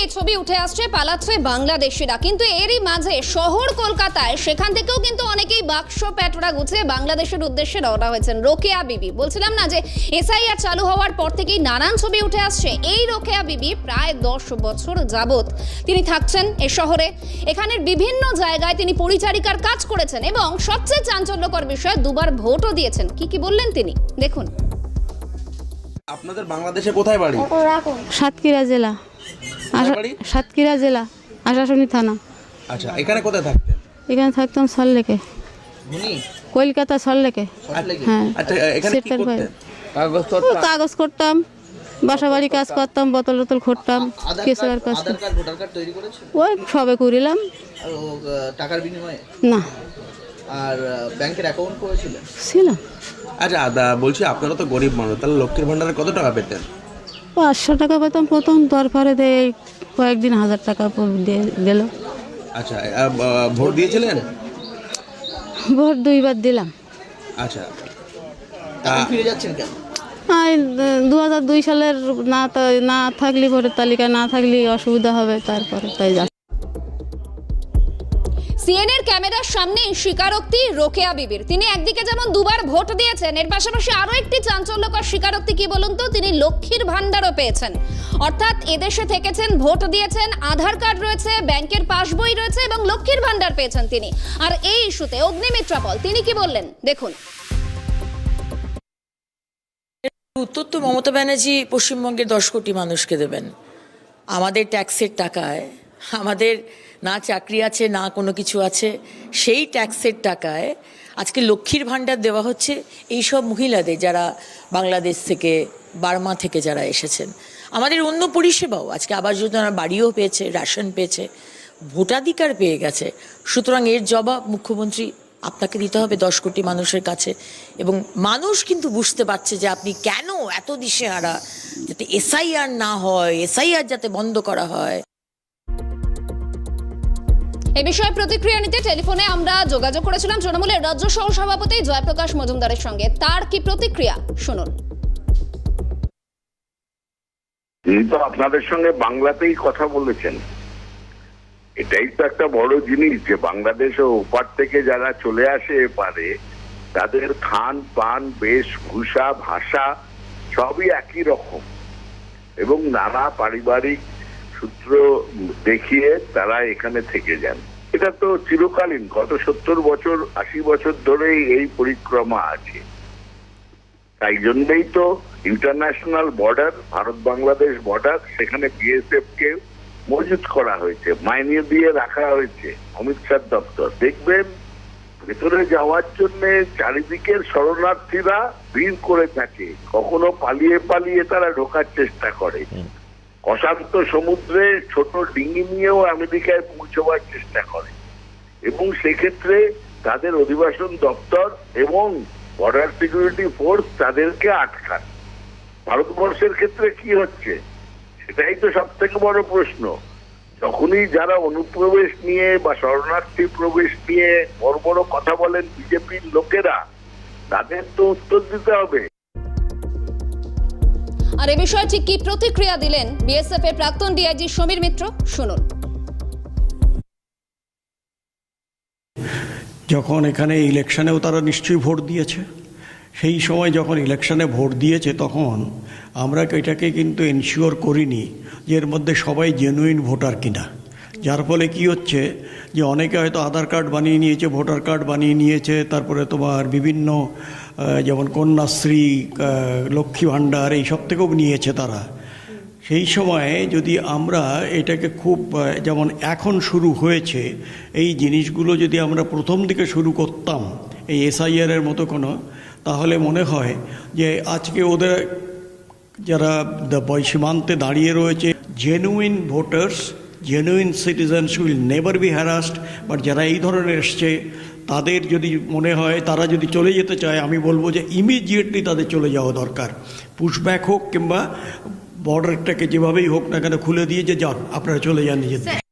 এই ছবি উঠে আসছে পালাচ্ছে বাংলাদেশিরা। কিন্তু এরই মাঝে শহর কলকাতায় সেখান থেকেও কিন্তু অনেকেই বাক্স প্যাটরা গুছিয়ে বাংলাদেশের উদ্দেশ্যে রওনা হয়েছেন। রোকেয়া বিবি। বলছিলাম না যে এসআইআর চালু হওয়ার পর থেকেই নানান ছবি উঠে আসছে। এই রোকেয়া বিবি প্রায় দশ বছর যাবত তিনি থাকছেন এ শহরে। এখানের বিভিন্ন জায়গায় তিনি পরিচারিকার কাজ করেছেন এবং সবচেয়ে চাঞ্চল্যকর বিষয়ে দুবার ভোটও দিয়েছেন। কি কি বললেন তিনি? দেখুন। আপনাদের বাংলাদেশে কোথায় বাড়ি? সাতক্ষীরা জেলা? সাতক্ষীরা জেলা আশাশুনি থানা। আচ্ছা এখানে কোথায় থাকতেন? এখানে থাকতাম সল্লেকে। কলকাতা সল্লেকে। হ্যাঁ। আচ্ছা কাগজ করতাম। বাসা বাড়ি কাজ করতাম বোতল টোতল করতাম কেসবার কাজ ওই সবে করিলাম টাকার বিনিময়ে? না। আর ব্যাংকের অ্যাকাউন্ট করেছিলেন? ছিল। আচ্ছা বলছি আপনারা তো গরিব মানুষ তাহলে লক্ষ্মীর ভান্ডারে কত টাকা পেতেন? পাঁচশো টাকা পেতাম প্রথম তারপরে দেয় কয়েকদিন হাজার টাকা গেল দিয়ে দিল আচ্ছা ভোট দিয়েছিলেন? ভোট দুইবার দিলাম। আচ্ছা। ফিরে যাচ্ছেন কেন? দু হাজার দুই সালের না না থাকলে ভোটের তালিকা না থাকলে অসুবিধা হবে তারপরে তাই যা সিএনএর ক্যামেরার সামনে স্বীকারোক্তি রোকেয়া বিবির। তিনি একদিকে যেমন দুবার ভোট দিয়েছেন, এর পাশাপাশি আরও একটি চাঞ্চল্যকর স্বীকারোক্তি কি বলুন তো? তিনি লক্ষ্মীর ভান্ডারও পেয়েছেন। অর্থাৎ এদেশে থেকেছেন, ভোট দিয়েছেন, আধার কার্ড রয়েছে, ব্যাংকের পাসবই রয়েছে এবং লক্ষ্মীর ভান্ডার পেয়েছেন তিনি। আর এই ইস্যুতে অগ্নিমিত্রা পল তিনি কি বললেন? দেখুন। উত্তর তো মমতা ব্যানার্জি পশ্চিমবঙ্গের দশ কোটি মানুষকে দেবেন। আমাদের ট্যাক্সের টাকায় আমাদের না চাকরি আছে, না কোনো কিছু আছে, সেই ট্যাক্সের টাকায় আজকে লক্ষ্মীর ভাণ্ডার দেওয়া হচ্ছে এই সব মহিলাদের যারা বাংলাদেশ থেকে, বার্মা থেকে যারা এসেছেন। আমাদের অন্য পরিষেবাও আজকে আবাস যোজনার বাড়িও পেয়েছে, রেশন পেয়েছে, ভোটাধিকার পেয়ে গেছে। সুতরাং এর জবাব মুখ্যমন্ত্রী, আপনাকে দিতে হবে দশ কোটি মানুষের কাছে। এবং মানুষ কিন্তু বুঝতে পারছে যে আপনি কেন এত দিশে দিশেহারা, যাতে এসআইআর না হয়, এসআইআর যাতে বন্ধ করা হয়। এ বিষয়ে প্রতিক্রিয়া নিতে টেলিফোনে আমরা যোগাযোগ করেছিলাম তৃণমূলের রাজ্য সহ সভাপতি জয়প্রকাশ মজুমদারের সঙ্গে। তার কি প্রতিক্রিয়া? শুনুন। তিনি তো আপনাদের সঙ্গে বাংলাতেই কথা বলেছেন। এটাই তো একটা বড় জিনিস যে বাংলাদেশ ওপার থেকে যারা চলে আসে এপারে, তাদের খান, পান বেশভূষা ভাষা সবই একই রকম। এবং নানা পারিবারিক সূত্র দেখিয়ে তারা এখানে থেকে যান। এটা তো চিরকালীন, গত সত্তর বছর, আশি বছর ধরেই এই পরিক্রমা আছে। তাই জন্যই তো international border Bharat Bangladesh border, সেখানে বিএসএফ কে মজুত করা হয়েছে, মাইনে দিয়ে রাখা হয়েছে অমিত শাহ দপ্তর। দেখবেন, ভেতরে যাওয়ার জন্য চারিদিকের শরণার্থীরা ভিড় করে থাকে। কখনো পালিয়ে পালিয়ে তারা ঢোকার চেষ্টা করে। অশান্ত সমুদ্রে ছোট ডিঙি নিয়েও আমেরিকায় পৌঁছবার চেষ্টা করে। এবং সেক্ষেত্রে তাদের অধিবাসন দপ্তর এবং বর্ডার সিকিউরিটি ফোর্স তাদেরকে আটকান ভারতবর্ষের ক্ষেত্রে কি হচ্ছে? সেটাই তো সব থেকে বড় প্রশ্ন। যখনই যারা অনুপ্রবেশ নিয়ে বা শরণার্থী প্রবেশ নিয়ে বড় বড় কথা বলেন বিজেপির লোকেরা, তাদের তো উত্তর দিতে হবে। আর এ বিষয়ে ঠিক কি প্রতিক্রিয়া দিলেন বিএসএফ এর প্রাক্তন ডিআইজি সমীর মিত্র? শুনুন। যখন এখানে ইলেকশনেও তারা নিশ্চয়ই ভোট দিয়েছে, সেই সময় যখন ইলেকশনে ভোট দিয়েছে তখন আমরা এটাকে কিন্তু এনশিওর করিনি যে এর মধ্যে সবাই জেনুইন ভোটার কিনা। যার ফলে কি হচ্ছে যে অনেকে হয়তো আধার কার্ড বানিয়ে নিয়েছে, ভোটার কার্ড বানিয়ে নিয়েছে, তারপরে তোমার বিভিন্ন যেমন কন্যাশ্রী লক্ষ্মী ভাণ্ডার, এই সব থেকেও নিয়েছে তারা। সেই সময়ে যদি আমরা এটাকে খুব যেমন এখন শুরু হয়েছে, এই জিনিসগুলো যদি আমরা প্রথম দিকে শুরু করতাম, এই এসআইআর এর মতো কোনো, তাহলে মনে হয় যে আজকে ওদের যারা সীমান্তে দাঁড়িয়ে রয়েছে genuine voters genuine citizens will never be harassed but যারা এই ধরনের এসছে তাদের যদি মনে হয়, তারা যদি চলে যেতে চায়, আমি বলব যে ইমিডিয়েটলি তাদের চলে যাওয়া দরকার পুশব্যাক হোক কিংবা বর্ডারটাকে যেভাবেই হোক না কেন খুলে দিয়ে যে যান, আপনারা চলে যান নিজেদের।